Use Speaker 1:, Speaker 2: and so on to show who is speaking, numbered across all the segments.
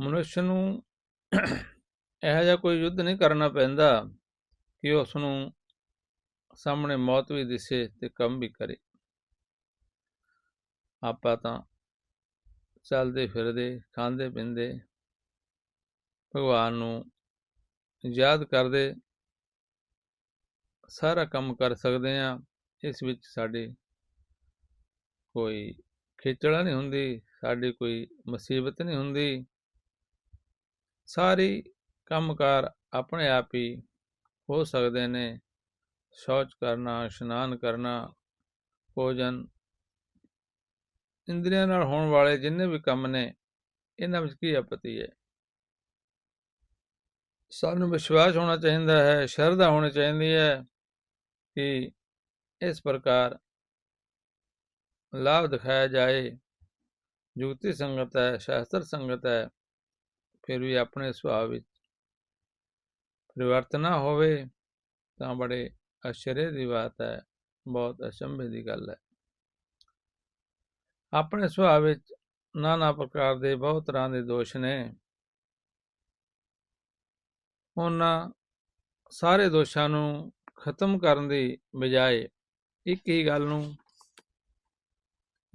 Speaker 1: ਮਨੁੱਖ ਨੂੰ ਇਹੋ ਜਿਹਾ ਕੋਈ ਯੁੱਧ ਨਹੀਂ ਕਰਨਾ ਪੈਂਦਾ ਕਿ ਉਸ ਨੂੰ ਸਾਹਮਣੇ ਮੌਤ ਵੀ ਦਿਸੇ ਤੇ ਕੰਮ ਵੀ ਕਰੇ। ਆਪਾਂ ਤਾਂ ਚੱਲਦੇ ਫਿਰਦੇ, ਖਾਂਦੇ ਪੀਂਦੇ, ਭਗਵਾਨ ਨੂੰ ਯਾਦ ਕਰਦੇ, ਸਾਰਾ ਕੰਮ ਕਰ ਸਕਦੇ ਆ ਇਸ ਵਿੱਚ ਸਾਡੀ ਕੋਈ ਖੇਚਲਾ ਨਹੀਂ ਹੁੰਦੀ, ਸਾਡੀ ਕੋਈ ਮੁਸੀਬਤ ਨਹੀਂ ਹੁੰਦੀ। ਸਾਰੀ ਕੰਮਕਾਰ ਆਪਣੇ ਆਪ ਹੀ ਹੋ ਸਕਦੇ ਨੇ ਸ਼ੌਚ ਕਰਨਾ ਇਸ਼ਨਾਨ ਕਰਨਾ ਭੋਜਨ ਇੰਦਰੀਆਂ ਨਾਲ ਹੋਣ ਵਾਲੇ ਜਿੰਨੇ ਵੀ ਕੰਮ ਨੇ ਇਹਨਾਂ ਵਿੱਚ ਕੀ ਆਪਤੀ ਹੈ ਸਾਨੂੰ ਵਿਸ਼ਵਾਸ ਹੋਣਾ ਚਾਹੀਦਾ ਹੈ ਸ਼ਰਧਾ ਹੋਣੀ ਚਾਹੀਦੀ ਹੈ ਕਿ ਇਸ ਪ੍ਰਕਾਰ ਲਾਭ ਦਿਖਾਇਆ ਜਾਏ ਜੁਗਤੀ ਸੰਗਤ ਹੈ ਸ਼ਾਸਤਰ ਸੰਗਤ ਹੈ ਫਿਰ ਵੀ ਆਪਣੇ ਸੁਭਾਅ ਵਿੱਚ ਪਰਿਵਰਤਨ ਨਾ ਹੋਵੇ, ਤਾਂ ਬੜੇ ਅਸ਼ਰੇ ਦੀ ਬਾਤ ਹੈ, ਬਹੁਤ ਅਚੰਭੇ ਦੀ ਗੱਲ ਹੈ। ਆਪਣੇ ਸੁਭਾਅ ਵਿੱਚ ਨਾਨਾ ਪ੍ਰਕਾਰ ਦੇ ਬਹੁਤ ਤਰ੍ਹਾਂ ਦੇ ਦੋਸ਼ ਨੇ। ਉਹਨਾਂ ਸਾਰੇ ਦੋਸ਼ਾਂ ਨੂੰ ਖਤਮ ਕਰਨ ਦੀ ਬਜਾਏ ਇੱਕ ਹੀ ਗੱਲ ਨੂੰ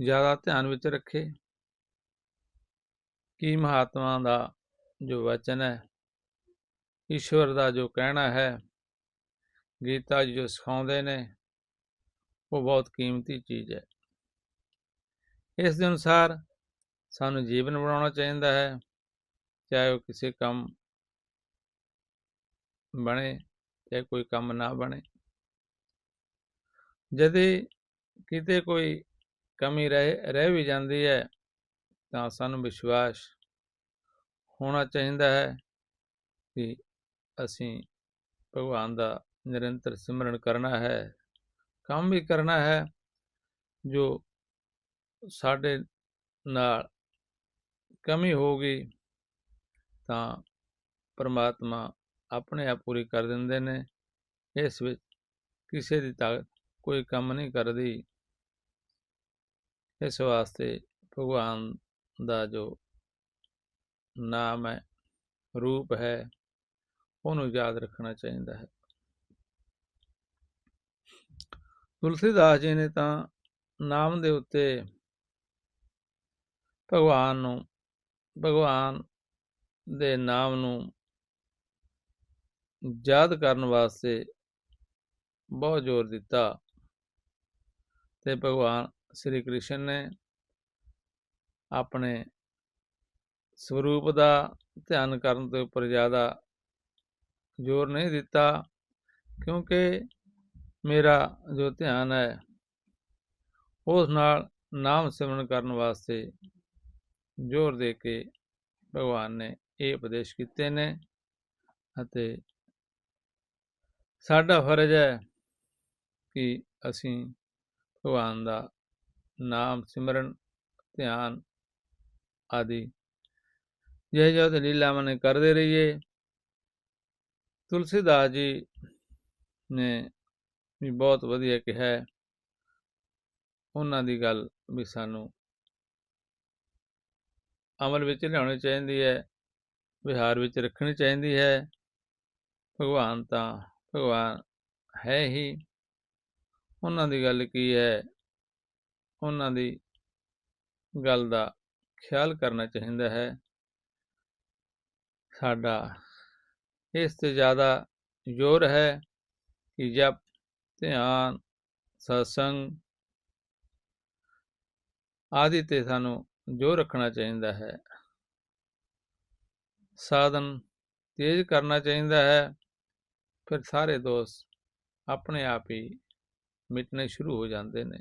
Speaker 1: ਜ਼ਿਆਦਾ ਧਿਆਨ ਵਿੱਚ ਰੱਖੇ ਕਿ ਮਹਾਤਮਾ ਦਾ ਜੋ ਵਚਨ ਹੈ, ਈਸ਼ਵਰ ਦਾ ਜੋ ਕਹਿਣਾ ਹੈ, ਗੀਤਾ ਜੀ ਜੋ ਸਿਖਾਉਂਦੇ ਨੇ, ਉਹ ਬਹੁਤ ਕੀਮਤੀ ਚੀਜ਼ ਹੈ। ਇਸ ਦੇ ਅਨੁਸਾਰ ਸਾਨੂੰ ਜੀਵਨ ਬਣਾਉਣਾ ਚਾਹੀਦਾ ਹੈ, ਚਾਹੇ ਉਹ ਕਿਸੇ ਕੰਮ ਬਣੇ ਚਾਹੇ ਕੋਈ ਕੰਮ ਨਾ ਬਣੇ। ਜਦੇ ਕਿਤੇ ਕੋਈ ਕਮੀ ਰਹਿ ਰਹਿ ਵੀ ਜਾਂਦੀ ਹੈ, ਤਾਂ ਸਾਨੂੰ ਵਿਸ਼ਵਾਸ ਹੋਣਾ ਚਾਹੀਦਾ ਹੈ ਕਿ ਅਸੀਂ ਭਗਵਾਨ ਦਾ ਨਿਰੰਤਰ ਸਿਮਰਨ ਕਰਨਾ ਹੈ, ਕੰਮ ਵੀ ਕਰਨਾ ਹੈ, ਜੋ ਸਾਡੇ ਨਾਲ ਕਮੀ ਹੋ ਗਈ ਤਾਂ ਪਰਮਾਤਮਾ ਆਪਣੇ ਆਪ ਪੂਰੀ ਕਰ ਦਿੰਦੇ ਨੇ। ਇਸ ਵਿੱਚ ਕਿਸੇ ਦੀ ਤਾਕਤ ਕੋਈ ਕੰਮ ਨਹੀਂ ਕਰਦੀ। ਇਸ ਵਾਸਤੇ ਭਗਵਾਨ ਦਾ ਜੋ ਨਾਮ ਹੈ, ਰੂਪ ਹੈ, ਉਹਨੂੰ ਯਾਦ ਰੱਖਣਾ ਚਾਹੀਦਾ ਹੈ। ਤੁਲਸੀਦਾਸ ਜੀ ਨੇ ਤਾਂ ਨਾਮ ਦੇ ਉੱਤੇ ਭਗਵਾਨ ਨੂੰ, ਭਗਵਾਨ ਦੇ ਨਾਮ ਨੂੰ ਯਾਦ ਕਰਨ ਵਾਸਤੇ ਬਹੁਤ ਜ਼ੋਰ ਦਿੱਤਾ ਤੇ ਭਗਵਾਨ ਸ੍ਰੀ ਕ੍ਰਿਸ਼ਨ ਨੇ ਆਪਣੇ ਸਰੂਪ ਦਾ ਧਿਆਨ ਕਰਨ ਦੇ ਉੱਪਰ ਜ਼ਿਆਦਾ ਜ਼ੋਰ ਨਹੀਂ ਦਿੱਤਾ, ਕਿਉਂਕਿ ਮੇਰਾ ਜੋ ਧਿਆਨ ਹੈ, ਉਸ ਨਾਲ ਨਾਮ ਸਿਮਰਨ ਕਰਨ ਵਾਸਤੇ ਜ਼ੋਰ ਦੇ ਕੇ ਭਗਵਾਨ ਨੇ ਇਹ ਉਪਦੇਸ਼ ਕੀਤੇ ਨੇ ਅਤੇ ਸਾਡਾ ਫਰਜ਼ ਹੈ ਕਿ ਅਸੀਂ ਭਗਵਾਨ ਦਾ ਨਾਮ ਸਿਮਰਨ, ਧਿਆਨ ਆਦਿ ਜੇ ਜੋ ਦਲੀਲਾਵਾਂ ਨੇ ਕਰਦੇ ਰਹੀਏ। ਤੁਲਸੀਦਾਸ ਜੀ ਨੇ ਵੀ ਬਹੁਤ ਵਧੀਆ ਕਿਹਾ ਉਹਨਾਂ ਦੀ ਗੱਲ ਵੀ ਸਾਨੂੰ ਅਮਲ ਵਿੱਚ ਲਿਆਉਣੀ ਚਾਹੀਦੀ ਹੈ, ਵਿਹਾਰ ਵਿੱਚ ਰੱਖਣੀ ਚਾਹੀਦੀ ਹੈ। ਭਗਵਾਨ ਤਾਂ ਭਗਵਾਨ ਹੈ ਹੀ। ਉਹਨਾਂ ਦੀ ਗੱਲ ਕੀ ਹੈ? ਉਹਨਾਂ ਦੀ ਗੱਲ ਦਾ ਖਿਆਲ ਕਰਨਾ ਚਾਹੀਦਾ ਹੈ। ਸਾਡਾ। ਇਸ ਤੇ ਜ਼ਿਆਦਾ ਜ਼ੋਰ ਹੈ ਕਿ ਜਪ, ਧਿਆਨ, ਸਤਸੰਗ ਆਦਿ ਤੇ ਸਾਨੂੰ ਜੋ ਰੱਖਣਾ ਚਾਹੀਦਾ ਹੈ। ਸਾਧਨ ਤੇਜ਼ ਕਰਨਾ ਚਾਹੀਦਾ ਹੈ, ਫਿਰ ਸਾਰੇ ਦੋਸਤ ਆਪਣੇ ਆਪ ਹੀ ਮਿਟਣੇ ਸ਼ੁਰੂ ਹੋ ਜਾਂਦੇ ਨੇ।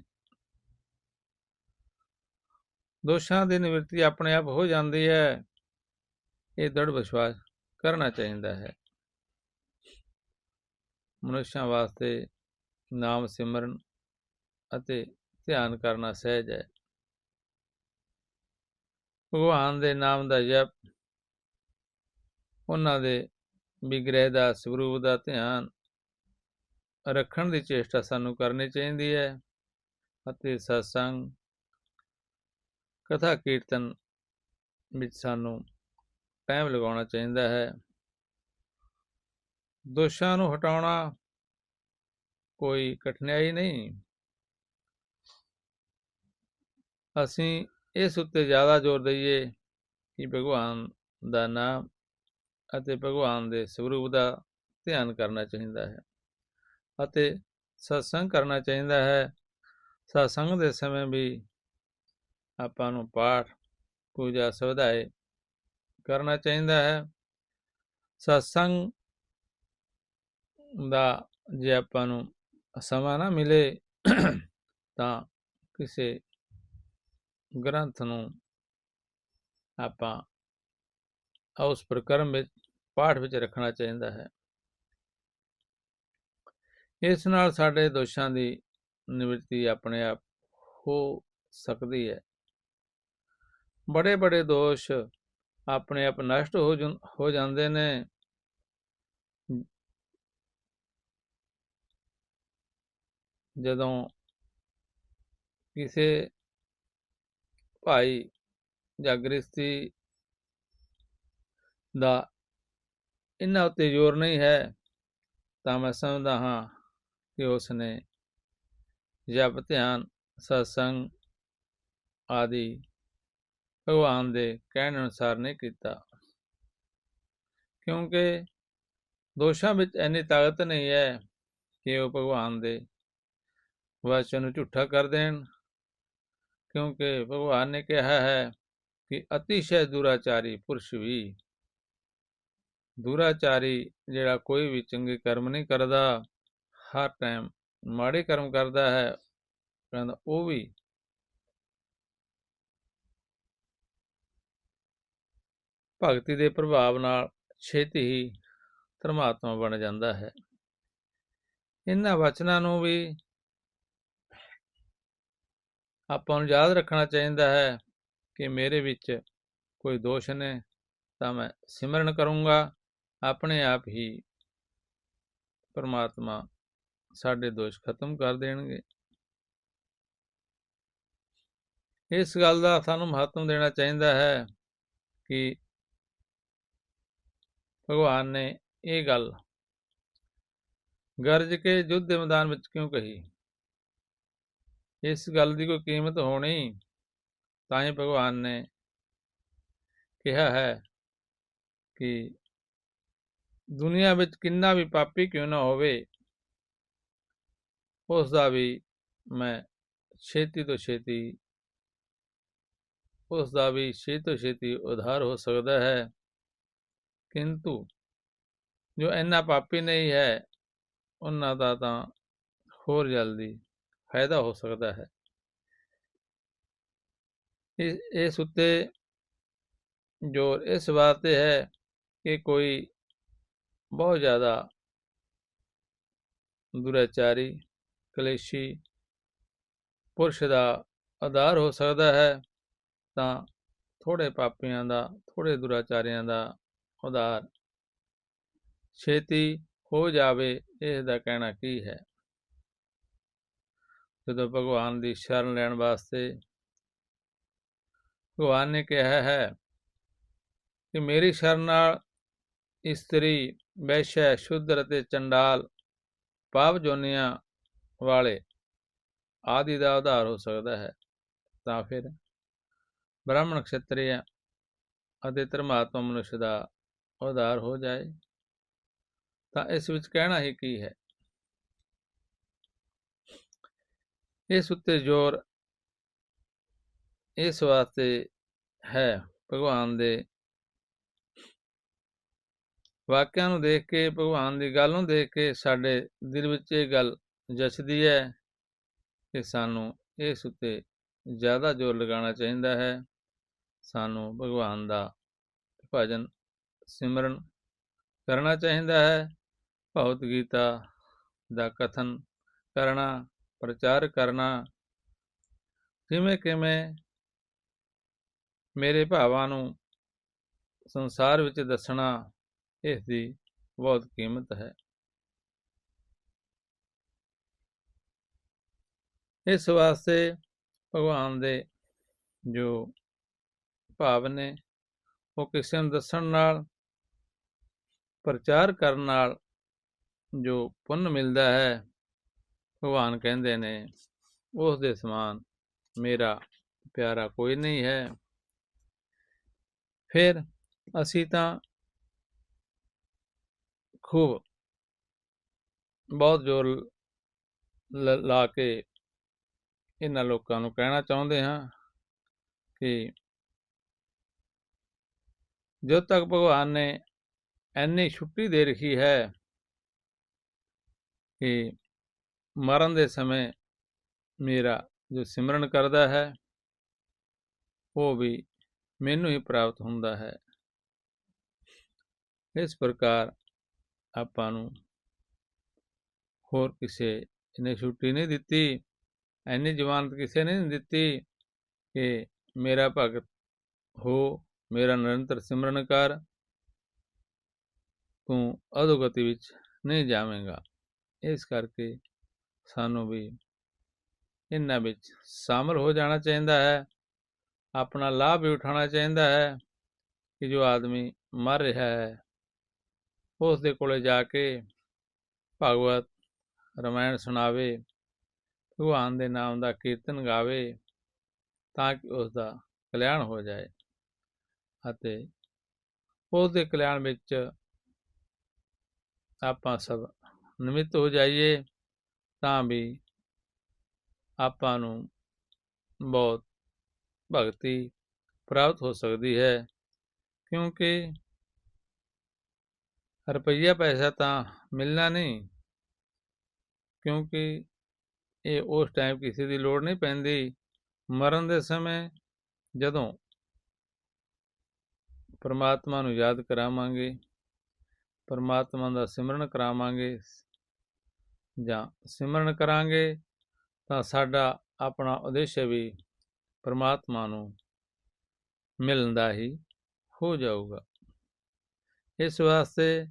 Speaker 1: ਦੋਸ਼ਾਂ ਦੀ ਨਿਵਰਤੀ ਆਪਣੇ ਆਪ ਹੋ ਜਾਂਦੀ ਹੈ। ਇਹ ਦ੍ਰਿੜ ਵਿਸ਼ਵਾਸ ਕਰਨਾ ਚਾਹੀਦਾ ਹੈ। ਮਨੁੱਖਾਂ ਵਾਸਤੇ ਨਾਮ ਸਿਮਰਨ ਅਤੇ ਧਿਆਨ ਕਰਨਾ ਸਹਿਜ ਹੈ। ਭਗਵਾਨ ਦੇ ਨਾਮ ਦਾ ਜਪ, ਉਹਨਾਂ ਦੇ ਵਿਗ੍ਰਹਿ ਦਾ, ਸਰੂਪ ਦਾ ਧਿਆਨ ਰੱਖਣ ਦੀ ਚੇਸ਼ਟਾ ਸਾਨੂੰ ਕਰਨੀ ਚਾਹੀਦੀ ਹੈ ਅਤੇ ਸਤਸੰਗ ਕਥਾ ਕੀਰਤਨ ਵਿੱਚ ਸਾਨੂੰ ਟਾਈਮ ਲਗਾਉਣਾ ਚਾਹੀਦਾ ਹੈ। ਦੋਸ਼ਾਂ ਨੂੰ ਹਟਾਉਣਾ ਕੋਈ ਕਠਿਨਾਈ ਨਹੀਂ। ਅਸੀਂ ਇਸ ਉੱਤੇ ਜ਼ਿਆਦਾ ਜ਼ੋਰ ਦਈਏ ਕਿ ਭਗਵਾਨ ਦਾ ਨਾਮ ਅਤੇ ਭਗਵਾਨ ਦੇ ਸਰੂਪ ਦਾ ਧਿਆਨ ਕਰਨਾ ਚਾਹੀਦਾ ਹੈ ਅਤੇ ਸਤਸੰਗ ਕਰਨਾ ਚਾਹੀਦਾ ਹੈ। ਸਤਸੰਗ ਦੇ ਸਮੇਂ ਵੀ ਆਪਾਂ ਨੂੰ ਪਾਠ, ਪੂਜਾ, ਸਵਦਾਏ ਕਰਨਾ ਚਾਹੀਦਾ ਹੈ। ਸਤਸੰਗ ਦਾ ਜੇ ਆਪਾਂ ਨੂੰ ਸਮਾਂ ਨਾ ਮਿਲੇ, ਤਾਂ ਕਿਸੇ ਗ੍ਰੰਥ ਨੂੰ ਆਪਾਂ ਉਸ ਪ੍ਰਕਰਮ ਵਿੱਚ, ਪਾਠ ਵਿੱਚ ਰੱਖਣਾ ਚਾਹੀਦਾ ਹੈ। ਇਸ ਨਾਲ ਸਾਡੇ ਦੋਸ਼ਾਂ ਦੀ ਨਿਵਰਤੀ ਆਪਣੇ ਆਪ ਹੋ ਸਕਦੀ ਹੈ। ਬੜੇ ਬੜੇ ਦੋਸ਼ ਆਪਣੇ ਆਪ ਨਸ਼ਟ ਹੋ ਹੋ ਜਾਂਦੇ ਨੇ। ਜਦੋਂ ਕਿਸੇ ਭਾਈ ਜਾਂ ਗ੍ਰਸਤੀ ਦਾ ਇਹਨਾਂ ਉੱਤੇ ਜ਼ੋਰ ਨਹੀਂ ਹੈ, ਤਾਂ ਮੈਂ ਸਮਝਦਾ ਹਾਂ ਕਿ ਉਸ ਨੇ ਜਪ, ਧਿਆਨ, ਸਤਸੰਗ ਆਦਿ ਭਗਵਾਨ ਦੇ ਕਹਿਣ ਅਨੁਸਾਰ ਨਹੀਂ ਕੀਤਾ। ਕਿਉਂਕਿ ਦੋਸ਼ਾਂ ਵਿੱਚ ਇੰਨੀ ਤਾਕਤ ਨਹੀਂ ਹੈ ਕਿ ਉਹ ਭਗਵਾਨ ਦੇ ਵਚਨ ਨੂੰ ਝੂਠਾ ਕਰ ਦੇਣ। ਕਿਉਂਕਿ ਭਗਵਾਨ ਨੇ ਕਿਹਾ ਹੈ ਕਿ ਅਤਿਸ਼ੈ ਦੁਰਾਚਾਰੀ ਪੁਰਸ਼ ਵੀ, ਦੁਰਾਚਾਰੀ ਜਿਹੜਾ ਕੋਈ ਵੀ ਚੰਗੇ ਕਰਮ ਨਹੀਂ ਕਰਦਾ, ਹਰ ਟਾਈਮ ਮਾੜੇ ਕਰਮ ਕਰਦਾ ਹੈ, ਕਹਿੰਦਾ ਉਹ ਵੀ ਭਗਤੀ ਦੇ ਪ੍ਰਭਾਵ ਨਾਲ ਛੇਤੀ ਹੀ ਧਰਮਾਤਮਾ ਬਣ ਜਾਂਦਾ ਹੈ। ਇਹਨਾਂ ਵਚਨਾਂ ਨੂੰ ਵੀ ਆਪਾਂ ਨੂੰ ਯਾਦ ਰੱਖਣਾ ਚਾਹੀਦਾ ਹੈ ਕਿ ਮੇਰੇ ਵਿੱਚ ਕੋਈ ਦੋਸ਼ ਨੇ ਤਾਂ ਮੈਂ ਸਿਮਰਨ ਕਰੂੰਗਾ। ਆਪਣੇ ਆਪ ਹੀ ਪਰਮਾਤਮਾ ਸਾਡੇ ਦੋਸ਼ ਖਤਮ ਕਰ ਦੇਣਗੇ। ਇਸ ਗੱਲ ਦਾ ਸਾਨੂੰ ਮਹੱਤਵ ਦੇਣਾ ਚਾਹੀਦਾ ਹੈ ਕਿ ਭਗਵਾਨ ਨੇ ਇਹ ਗੱਲ ਗਰਜ ਕੇ ਯੁੱਧ ਦੇ ਮੈਦਾਨ ਵਿੱਚ ਕਿਉਂ ਕਹੀ ਇਸ ਗੱਲ ਦੀ ਕੋਈ ਕੀਮਤ ਹੋਣੀ ਤਾਂ ਹੀ ਭਗਵਾਨ ਨੇ ਕਿਹਾ ਹੈ ਕਿ ਦੁਨੀਆ ਵਿੱਚ ਕਿੰਨਾ ਵੀ ਪਾਪੀ ਕਿਉਂ ਨਾ ਹੋਵੇ ਉਸ ਦਾ ਵੀ ਮੈਂ ਛੇਤੀ ਤੋਂ ਛੇਤੀ ਉਸ ਦਾ ਵੀ ਛੇਤੀ ਤੋਂ ਛੇਤੀ ਉਧਾਰ ਹੋ ਸਕਦਾ ਹੈ ਕਿੰਤੂ ਜੋ ਇੰਨਾ ਪਾਪੀ ਨਹੀਂ ਹੈ, ਉਹਨਾਂ ਦਾ ਤਾਂ ਹੋਰ ਜਲਦੀ ਫਾਇਦਾ ਹੋ ਸਕਦਾ ਹੈ। ਇਸ ਉੱਤੇ ਜ਼ੋਰ ਇਸ ਬਾਤ ਤੇ ਹੈ ਕਿ ਕੋਈ ਬਹੁਤ ਜ਼ਿਆਦਾ ਦੁਰਾਚਾਰੀ, ਕਲੇਸ਼ੀ ਪੁਰਸ਼ ਦਾ ਆਧਾਰ ਹੋ ਸਕਦਾ ਹੈ, ਤਾਂ ਥੋੜੇ ਪਾਪੀਆਂ ਦਾ ਥੋੜੇ ਦੁਰਾਚਾਰਿਆਂ ਦਾ ਉਧਾਰ ਛੇਤੀ ਹੋ ਜਾਵੇ ਇਸ ਦਾ ਕਹਿਣਾ ਕੀ ਹੈ? ਜਦੋਂ ਭਗਵਾਨ ਦੀ ਸ਼ਰਨ ਲੈਣ ਵਾਸਤੇ ਭਗਵਾਨ ਨੇ ਕਿਹਾ ਹੈ ਕਿ ਮੇਰੀ ਸ਼ਰਨ ਨਾਲ ਇਸਤਰੀ, ਵੈਸ਼ੈ ਸ਼ੁੱਧਰ ਅਤੇ ਚੰਡਾਲ ਪਾਪ ਜੋਨੀਆਂ ਵਾਲੇ ਆਦਿ ਦਾ ਉਧਾਰ ਹੋ ਸਕਦਾ ਹੈ, ਤਾਂ ਫਿਰ ਬ੍ਰਾਹਮਣ ਖੱਤਰੀ ਅਤੇ ਧਰਮਾਤਮਾ ਮਨੁੱਖ ਦਾ ਉਧਾਰ ਹੋ ਜਾਏ, ਤਾਂ ਇਸ ਵਿੱਚ ਕਹਿਣਾ ਹੀ ਕੀ ਹੈ? ਇਸ ਉੱਤੇ ਜ਼ੋਰ ਇਸ ਵਾਸਤੇ ਹੈ ਭਗਵਾਨ ਦੇ ਵਾਕਿਆਂ ਨੂੰ ਦੇਖ ਕੇ, ਭਗਵਾਨ ਦੀ ਗੱਲ ਨੂੰ ਦੇਖ ਕੇ ਸਾਡੇ ਦਿਲ ਵਿੱਚ ਇਹ ਗੱਲ ਜਚਦੀ ਹੈ ਕਿ ਸਾਨੂੰ ਇਸ ਉੱਤੇ ਜ਼ਿਆਦਾ ਜ਼ੋਰ ਲਗਾਉਣਾ ਚਾਹੀਦਾ ਹੈ। ਸਾਨੂੰ ਭਗਵਾਨ ਦਾ ਭਜਨ ਸਿਮਰਨ ਕਰਨਾ ਚਾਹੀਦਾ ਹੈ। ਭਗਵਤ ਗੀਤਾ ਦਾ ਕਥਨ ਕਰਨਾ, ਪ੍ਰਚਾਰ ਕਰਨਾ, ਕਿਵੇਂ ਕਿਵੇਂ ਮੇਰੇ ਭਾਵਾਂ ਨੂੰ ਸੰਸਾਰ ਵਿੱਚ ਦੱਸਣਾ, ਇਸ ਦੀ ਬਹੁਤ ਕੀਮਤ ਹੈ। ਇਸ ਵਾਸਤੇ ਭਗਵਾਨ ਦੇ ਜੋ ਭਾਵ ਨੇ, ਉਹ ਕਿਸੇ ਨੂੰ ਦੱਸਣ ਨਾਲ ਪ੍ਰਚਾਰ ਕਰਨ ਨਾਲ ਜੋ ਪੁੰਨ ਮਿਲਦਾ ਹੈ, ਭਗਵਾਨ ਕਹਿੰਦੇ ਨੇ ਉਸ ਦੇ ਸਮਾਨ ਮੇਰਾ ਪਿਆਰਾ ਕੋਈ ਨਹੀਂ ਹੈ। ਫਿਰ ਅਸੀਂ ਤਾਂ ਖੂਬ ਬਹੁਤ ਜ਼ੋਰ ਲ- ਲਾ ਕੇ ਇਹਨਾਂ ਲੋਕਾਂ ਨੂੰ ਕਹਿਣਾ ਚਾਹੁੰਦੇ ਹਾਂ ਕਿ ਜਦੋਂ ਤੱਕ ਭਗਵਾਨ ਨੇ ਐਨੀ ਛੁੱਟੀ ਦੇ ਰੱਖੀ ਹੈ ਕਿ ਮਰਨ ਦੇ ਸਮੇਂ ਮੇਰਾ ਜੋ ਸਿਮਰਨ ਕਰਦਾ ਹੈ, ਉਹ ਵੀ ਮੈਨੂੰ ਹੀ ਪ੍ਰਾਪਤ ਹੁੰਦਾ ਹੈ। ਇਸ ਪ੍ਰਕਾਰ ਆਪਾਂ ਨੂੰ ਹੋਰ ਕਿਸੇ ਨੇ ਛੁੱਟੀ ਨਹੀਂ ਦਿੱਤੀ, ਐਨੀ ਜ਼ਮਾਨਤ ਕਿਸੇ ਨੇ ਨਹੀਂ ਦਿੱਤੀ ਕਿ ਮੇਰਾ ਭਗਤ ਹੋ, ਮੇਰਾ ਨਿਰੰਤਰ ਸਿਮਰਨ ਕਰ ਤੂੰ ਅਧੋਗਤੀ ਵਿੱਚ ਨਹੀਂ ਜਾਵੇਂਗਾ। ਇਸ ਕਰਕੇ ਸਾਨੂੰ ਵੀ ਇਹਨਾਂ ਵਿੱਚ ਸ਼ਾਮਲ ਹੋ ਜਾਣਾ ਚਾਹੀਦਾ ਹੈ। ਆਪਣਾ ਲਾਭ ਵੀ ਉਠਾਉਣਾ ਚਾਹੀਦਾ ਹੈ ਕਿ ਜੋ ਆਦਮੀ ਮਰ ਰਿਹਾ ਹੈ ਉਸ ਦੇ ਕੋਲੇ ਜਾ ਕੇ ਭਗਵਤ ਰਮਾਇਣ ਸੁਣਾਵੇ, ਭਗਵਾਨ ਦੇ ਨਾਮ ਦਾ ਕੀਰਤਨ ਗਾਵੇ ਤਾਂ ਕਿ ਉਸ ਦਾ ਕਲਿਆਣ ਹੋ ਜਾਏ ਅਤੇ ਉਸ ਦੇ ਕਲਿਆਣ ਵਿੱਚ ਆਪਾਂ ਸਭ ਨਿਮਿਤ ਹੋ ਜਾਈਏ, ਤਾਂ ਵੀ ਆਪਾਂ ਨੂੰ ਬਹੁਤ ਭਗਤੀ ਪ੍ਰਾਪਤ ਹੋ ਸਕਦੀ ਹੈ। ਕਿਉਂਕਿ ਰੁਪਈਆ ਪੈਸਾ ਤਾਂ ਮਿਲਣਾ ਨਹੀਂ, ਕਿਉਂਕਿ ਇਹ ਉਸ ਟਾਈਮ ਕਿਸੇ ਦੀ ਲੋੜ ਨਹੀਂ ਪੈਂਦੀ। ਮਰਨ ਦੇ ਸਮੇਂ ਜਦੋਂ ਪਰਮਾਤਮਾ ਨੂੰ ਯਾਦ ਕਰਾਵਾਂਗੇ ਪਰਮਾਤਮਾ ਦਾ ਸਿਮਰਨ ਕਰਾਵਾਂਗੇ, ਜਾਂ ਸਿਮਰਨ ਕਰਾਂਗੇ, ਤਾਂ ਸਾਡਾ ਆਪਣਾ ਉਦੇਸ਼ ਵੀ ਪਰਮਾਤਮਾ ਨੂੰ ਮਿਲਣ ਦਾ ਹੀ ਹੋ ਜਾਊਗਾ। ਇਸ ਵਾਸਤੇ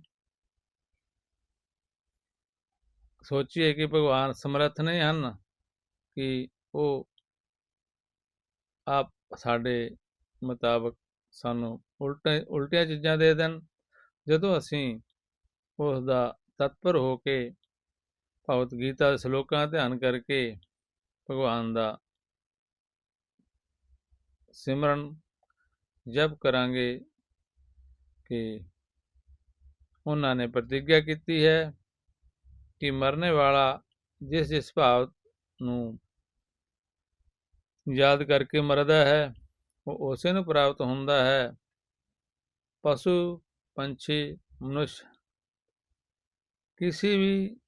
Speaker 1: ਸੋਚੀਏ ਕਿ ਭਗਵਾਨ ਸਮਰੱਥ ਨਹੀਂ ਹਨ ਕਿ ਉਹ ਆਪ ਸਾਡੇ ਮੁਤਾਬਕ ਸਾਨੂੰ ਉਲਟੇ, ਉਲਟੀਆਂ ਚੀਜ਼ਾਂ ਦੇ ਦੇਣ। ਜਦੋਂ ਅਸੀਂ ਉਸ ਦਾ ਤਤਪਰ ਹੋ ਕੇ ਭਗਵਤ ਗੀਤਾ ਦੇ ਸ਼ਲੋਕਾਂ ਧਿਆਨ ਕਰਕੇ ਭਗਵਾਨ ਦਾ ਸਿਮਰਨ ਜਪ ਕਰਾਂਗੇ ਕਿ ਉਹਨਾਂ ਨੇ ਪ੍ਰਤੀਗਿਆ ਕੀਤੀ ਹੈ ਕਿ ਮਰਨੇ ਵਾਲਾ ਜਿਸ ਜਿਸ ਭਾਵ ਨੂੰ ਯਾਦ ਕਰਕੇ ਮਰਦਾ ਹੈ, ਉਹ ਉਸੇ ਨੂੰ ਪ੍ਰਾਪਤ ਹੁੰਦਾ ਹੈ। ਪਸ਼ੂ ਪੰਛੀ ਮਨੁੱਖ ਕਿਸੇ ਵੀ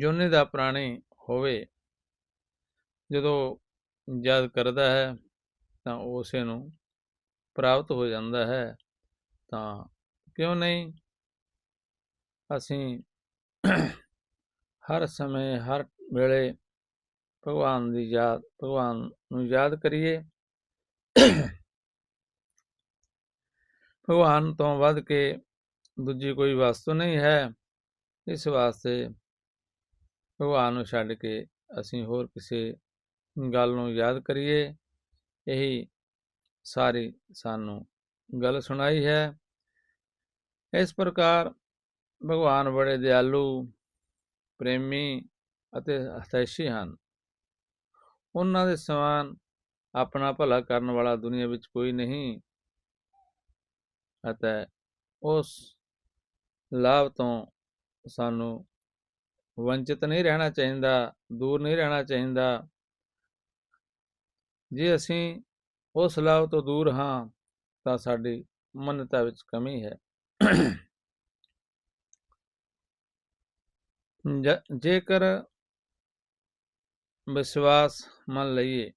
Speaker 1: ਜੋਨੇ ਦਾ ਪ੍ਰਾਣੀ ਹੋਵੇ, ਜਦੋਂ ਯਾਦ ਕਰਦਾ ਹੈ, ਤਾਂ ਉਸੇ ਨੂੰ ਪ੍ਰਾਪਤ ਹੋ ਜਾਂਦਾ ਹੈ। ਤਾਂ ਕਿਉਂ ਨਹੀਂ? ਅਸੀਂ ਹਰ ਸਮੇਂ, ਹਰ ਵੇਲੇ ਭਗਵਾਨ ਦੀ ਯਾਦ, ਭਗਵਾਨ ਨੂੰ ਯਾਦ ਕਰੀਏ। ਭਗਵਾਨ ਤੋਂ ਵੱਧ ਕੇ ਦੂਜੀ ਕੋਈ ਵਸਤੂ ਨਹੀਂ ਹੈ। ਇਸ ਵਾਸਤੇ ਭਗਵਾਨ ਨੂੰ ਛੱਡ ਕੇ ਅਸੀਂ ਹੋਰ ਕਿਸੇ ਗੱਲ ਨੂੰ ਯਾਦ ਕਰੀਏ। ਇਹੀ ਸਾਰੀ ਸਾਨੂੰ ਗੱਲ ਸੁਣਾਈ ਹੈ। ਇਸ ਪ੍ਰਕਾਰ ਭਗਵਾਨ ਬੜੇ ਦਿਆਲੂ, ਪ੍ਰੇਮੀ ਅਤੇ ਹਤੈਸ਼ੀ ਹਨ। ਉਹਨਾਂ ਦੇ ਸਮਾਨ ਆਪਣਾ ਭਲਾ ਕਰਨ ਵਾਲਾ ਦੁਨੀਆ ਵਿੱਚ ਕੋਈ ਨਹੀਂ। ਅਤੇ ਉਸ ਲਾਭ ਤੋਂ ਸਾਨੂੰ ਵੰਚਿਤ ਨਹੀਂ ਰਹਿਣਾ ਚਾਹੀਦਾ, ਦੂਰ ਨਹੀਂ ਰਹਿਣਾ ਚਾਹੀਦਾ। ਜੇ ਅਸੀਂ ਉਸ ਲਾਭ ਤੋਂ ਦੂਰ ਹਾਂ, ਤਾਂ ਸਾਡੀ ਮੰਨਤਾ ਵਿੱਚ ਕਮੀ ਹੈ। ਜੇਕਰ ਵਿਸ਼ਵਾਸ ਮੰਨ ਲਈਏ,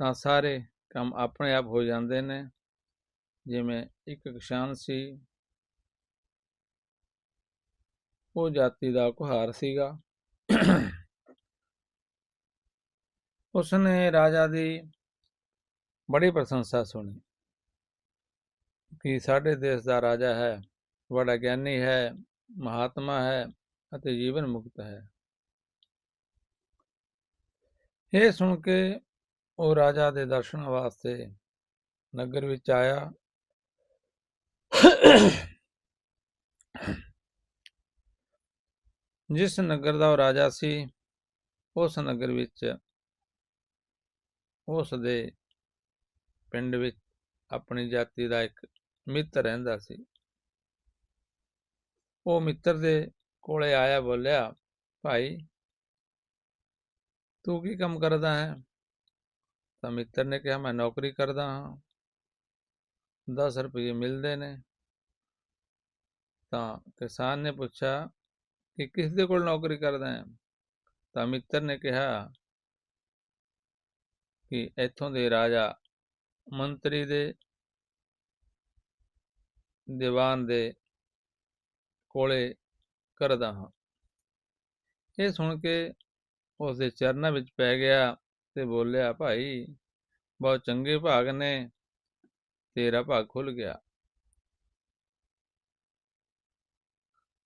Speaker 1: ਤਾਂ ਸਾਰੇ ਕੰਮ ਆਪਣੇ ਆਪ ਹੋ ਜਾਂਦੇ ਨੇ। ਜਿਵੇਂ ਇੱਕ ਕਿਸਾਨ ਸੀ ਉਹ ਜਾਤੀ ਦਾ ਕੁਹਾਰ ਸੀਗਾ। ਉਸਨੇ ਰਾਜਾ ਦੀ ਬੜੀ ਪ੍ਰਸ਼ੰਸਾ ਸੁਣੀ ਕਿ ਸਾਡੇ ਦੇਸ਼ ਦਾ ਰਾਜਾ ਹੈ, ਬੜਾ ਗਿਆਨੀ ਹੈ, ਮਹਾਤਮਾ ਹੈ ਅਤੇ ਜੀਵਨ ਮੁਕਤ ਹੈ। ਇਹ ਸੁਣ ਕੇ ਉਹ ਰਾਜਾ ਦੇ ਦਰਸ਼ਨ ਵਾਸਤੇ ਨਗਰ ਵਿੱਚ ਆਇਆ। ਜਿਸ ਨਗਰ ਦਾ ਉਹ ਰਾਜਾ ਸੀ, ਉਸ ਨਗਰ ਵਿੱਚ, ਉਸ ਦੇ ਪਿੰਡ ਵਿੱਚ ਆਪਣੀ ਜਾਤੀ ਦਾ ਇੱਕ ਮਿੱਤਰ ਰਹਿੰਦਾ ਸੀ। ਉਹ ਮਿੱਤਰ ਦੇ ਕੋਲੇ ਆਇਆ, ਬੋਲਿਆ, ਭਾਈ, ਤੂੰ ਕੀ ਕੰਮ ਕਰਦਾ ਹੈ? ਤਾਂ ਮਿੱਤਰ ਨੇ ਕਿਹਾ, ਮੈਂ ਨੌਕਰੀ ਕਰਦਾ ਹਾਂ। 10 ਰੁਪਏ ਮਿਲਦੇ ਨੇ। ਤਾਂ ਕਿਸਾਨ ਨੇ ਪੁੱਛਿਆ ਕਿ ਕਿਸ ਦੇ ਕੋਲ ਨੌਕਰੀ ਕਰਦਾ ਹੈ ਤਾਂ ਮਿੱਤਰ ਨੇ ਕਿਹਾ ਕਿ ਇੱਥੋਂ ਦੇ ਰਾਜਾ ਮੰਤਰੀ ਦੇ ਦੀਵਾਨ ਦੇ ਕੋਲੇ ਕਰਦਾ ਹਾਂ ਇਹ ਸੁਣ ਕੇ ਉਸ ਦੇ ਚਰਨਾਂ ਵਿੱਚ ਪੈ ਗਿਆ ਤੇ ਬੋਲਿਆ ਭਾਈ ਬਹੁਤ ਚੰਗੇ ਭਾਗ ਨੇ ਤੇਰਾ ਭਾਗ ਖੁੱਲ ਗਿਆ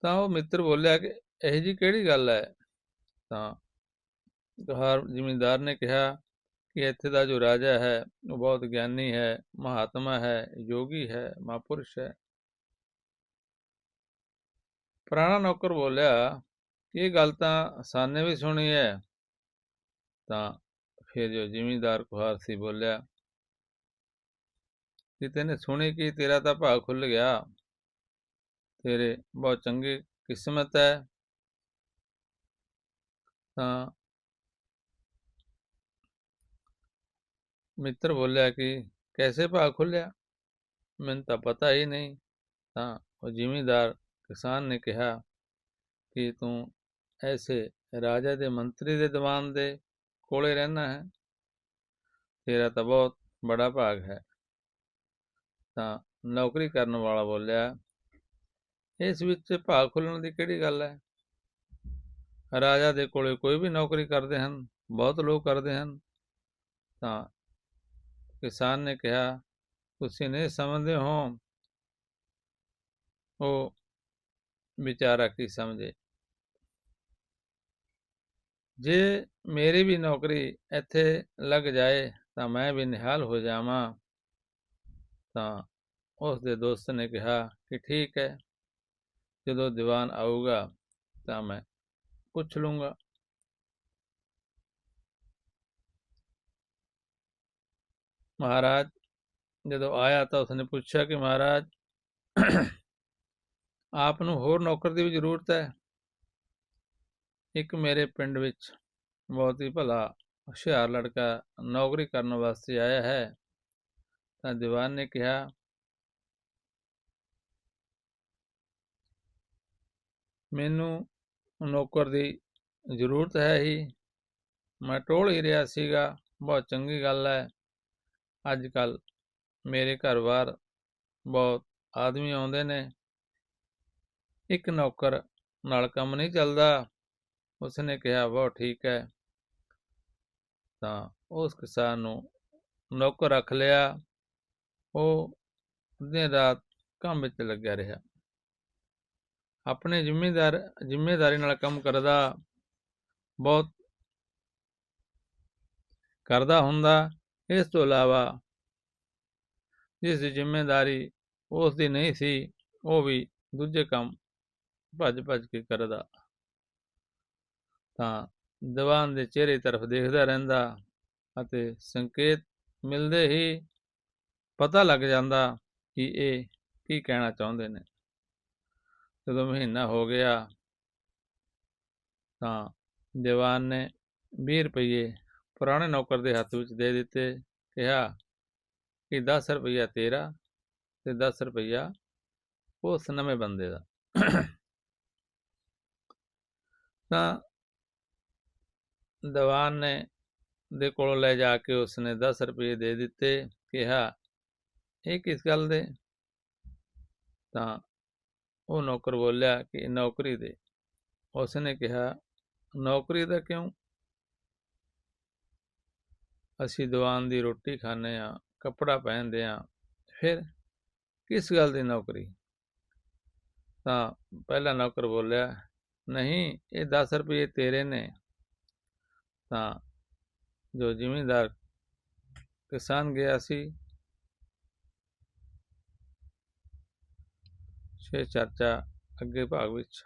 Speaker 1: ਤਾਂ ਉਹ ਮਿੱਤਰ ਬੋਲਿਆ ਕਿ ਇਹ ਜੀ ਕਿਹੜੀ ਗੱਲ ਹੈ? ਤਾਂ ਹਰ ਜ਼ਿਮੀਂਦਾਰ ਨੇ ਕਿਹਾ ਕਿ ਇੱਥੇ ਦਾ ਜੋ ਰਾਜਾ ਹੈ, ਉਹ ਬਹੁਤ ਗਿਆਨੀ ਹੈ, ਮਹਾਤਮਾ ਹੈ, ਯੋਗੀ ਹੈ, ਮਹਾਪੁਰਸ਼ ਹੈ। ਪੁਰਾਣਾ ਨੌਕਰ ਬੋਲਿਆ ਇਹ ਗੱਲ ਤਾਂ ਸਾਨੇ ਵੀ ਸੁਣੀ ਹੈ। ਤਾਂ ਫਿਰ ਜੋ ਜ਼ਿਮੀਂਦਾਰ ਕੁਹਾਰ ਸੀ ਬੋਲਿਆ ਕਿ ਤੈਨੇ ਸੁਣੀ ਕਿ ਤੇਰਾ ਤਾਂ ਭਾਗ ਖੁੱਲ ਗਿਆ। ਤੇਰੇ ਬਹੁਤ ਚੰਗੀ ਕਿਸਮਤ ਹੈ ਤਾਂ ਮਿੱਤਰ ਬੋਲਿਆ ਕਿ ਕੈਸੇ ਭਾਗ ਖੁੱਲਿਆ ਮੈਨੂੰ ਤਾਂ ਪਤਾ ਹੀ ਨਹੀਂ ਤਾਂ ਉਹ ਜ਼ਿਮੀਂਦਾਰ ਕਿਸਾਨ ਨੇ ਕਿਹਾ ਕਿ ਤੂੰ ਐਸੇ ਰਾਜਾ ਦੇ ਮੰਤਰੀ ਦੇ ਦੀਵਾਨ ਦੇ ਕੋਲੇ ਰਹਿਣਾ ਹੈ ਤੇਰਾ ਤਾਂ ਬਹੁਤ ਬੜਾ ਭਾਗ ਹੈ ਤਾਂ ਨੌਕਰੀ ਕਰਨ ਵਾਲਾ ਬੋਲਿਆ ਇਸ ਵਿੱਚ ਭਾਗ ਖੁੱਲਣ ਦੀ ਕਿਹੜੀ ਗੱਲ ਹੈ? ਰਾਜਾ ਦੇ ਕੋਲੇ ਕੋਈ ਵੀ ਨੌਕਰੀ ਕਰਦੇ ਹਨ, ਬਹੁਤ ਲੋਕ ਕਰਦੇ ਹਨ। ਤਾਂ ਕਿਸਾਨ ਨੇ ਕਿਹਾ, ਤੁਸੀਂ ਨਹੀਂ ਸਮਝਦੇ ਹੋ? ਉਹ ਵਿਚਾਰਾ ਕੀ ਸਮਝੇ? ਜੇ ਮੇਰੀ ਵੀ ਨੌਕਰੀ ਇੱਥੇ ਲੱਗ ਜਾਏ, ਤਾਂ ਮੈਂ ਵੀ ਨਿਹਾਲ ਹੋ ਜਾਵਾਂ। ਤਾਂ ਉਸ ਦੇ ਦੋਸਤ ਨੇ ਕਿਹਾ ਕਿ ਠੀਕ ਹੈ ਜਦੋਂ ਦੀਵਾਨ ਆਊਗਾ ਤਾਂ ਮੈਂ ਪੁੱਛ ਲੂੰਗਾ। ਮਹਾਰਾਜ, ਜਦੋਂ ਆਇਆ ਤਾਂ ਉਸਨੇ ਪੁੱਛਿਆ ਕਿ ਮਹਾਰਾਜ, ਆਪ ਨੂੰ ਹੋਰ ਨੌਕਰ ਦੀ ਵੀ ਜ਼ਰੂਰਤ ਹੈ? ਇੱਕ ਮੇਰੇ ਪਿੰਡ ਵਿੱਚ ਬਹੁਤ ਹੀ ਭਲਾ, ਹੁਸ਼ਿਆਰ ਲੜਕਾ ਨੌਕਰੀ ਕਰਨ ਵਾਸਤੇ ਆਇਆ ਹੈ। ਤਾਂ ਦੀਵਾਨ ਨੇ ਕਿਹਾ ਮੈਨੂੰ ਨੌਕਰ ਦੀ ਜ਼ਰੂਰਤ ਹੈ ਹੀ। ਮੈਂ ਟੋਲ ਹੀ ਰਿਹਾ ਸੀਗਾ। ਬਹੁਤ ਚੰਗੀ ਗੱਲ ਹੈ। ਅੱਜ ਕੱਲ ਮੇਰੇ ਘਰ ਬਾਰ ਬਹੁਤ ਆਦਮੀ ਆਉਂਦੇ ਨੇ। ਇੱਕ ਨੌਕਰ ਨਾਲ ਕੰਮ ਨਹੀਂ ਚੱਲਦਾ। ਉਸਨੇ ਕਿਹਾ, ਬਹੁਤ ਠੀਕ ਹੈ। ਤਾਂ ਉਸ ਕਿਸਾਨ ਨੂੰ ਨੌਕਰ ਰੱਖ ਲਿਆ। ਉਹ ਦਿਨ ਰਾਤ ਕੰਮ ਵਿੱਚ ਲੱਗਿਆ ਰਿਹਾ। ਆਪਣੇ ਜ਼ਿੰਮੇਦਾਰ, ਜ਼ਿੰਮੇਦਾਰੀ ਨਾਲ ਕੰਮ ਕਰਦਾ, ਬਹੁਤ ਕਰਦਾ ਹੁੰਦਾ, ਇਸ ਤੋਂ ਇਲਾਵਾ ਜਿਸ ਦੀ ਜ਼ਿੰਮੇਦਾਰੀ ਉਸ ਦੀ ਨਹੀਂ ਸੀ, ਉਹ ਵੀ ਦੂਜੇ ਕੰਮ ਭੱਜ ਭੱਜ ਕੇ ਕਰਦਾ। ਤਾਂ ਦੀਵਾਨ ਦੇ ਚਿਹਰੇ ਤਰਫ ਦੇਖਦਾ ਰਹਿੰਦਾ ਅਤੇ ਸੰਕੇਤ ਮਿਲਦੇ ਹੀ ਪਤਾ ਲੱਗ ਜਾਂਦਾ ਕਿ ਇਹ ਕੀ ਕਹਿਣਾ ਚਾਹੁੰਦੇ ਨੇ। ਜਦੋਂ ਮਹੀਨਾ ਹੋ ਗਿਆ ਤਾਂ ਦੀਵਾਨ ਨੇ 20 ਰੁਪਏ ਪੁਰਾਣੇ ਨੌਕਰ ਦੇ ਹੱਥ ਵਿੱਚ ਦੇ ਦਿੱਤੇ, ਕਿਹਾ ਕਿ 10 ਰੁਪਇਆ ਤੇਰਾ ਤੇ 10 ਰੁਪਇਆ ਉਸ ਨਵੇਂ ਬੰਦੇ ਦਾ। ਤਾਂ ਦੀਵਾਨ ਨੇ ਦੇ ਕੋਲ ਲੈ ਜਾ ਕੇ ਉਸਨੇ 10 ਰੁਪਏ ਦੇ ਦਿੱਤੇ, ਕਿਹਾ, ਇਹ ਕਿਸ ਗੱਲ ਦੇ? ਤਾਂ ਉਹ ਨੌਕਰ ਬੋਲਿਆ ਕਿ ਨੌਕਰੀ ਦੇ। ਉਸਨੇ ਕਿਹਾ, ਨੌਕਰੀ ਦਾ ਕਿਉਂ? ਅਸੀਂ ਦੀਵਾਨ ਦੀ ਰੋਟੀ ਖਾਂਦੇ ਆ ਕੱਪੜਾ ਪਹਿਨਦੇ ਆ ਫਿਰ ਕਿਸ ਗੱਲ ਦੀ ਨੌਕਰੀ? ਤਾਂ ਪਹਿਲਾ ਨੌਕਰ ਬੋਲਿਆ, ਨਹੀਂ, ਇਹ 10 ਰੁਪਏ ਤੇਰੇ ਨੇ। ਤਾਂ ਜੋ ਜ਼ਿਮੀਂਦਾਰ ਕਿਸਾਨ ਗਿਆ ਸੀ ਫਿਰ ਚਰਚਾ ਅੱਗੇ ਭਾਗ ਵਿੱਚ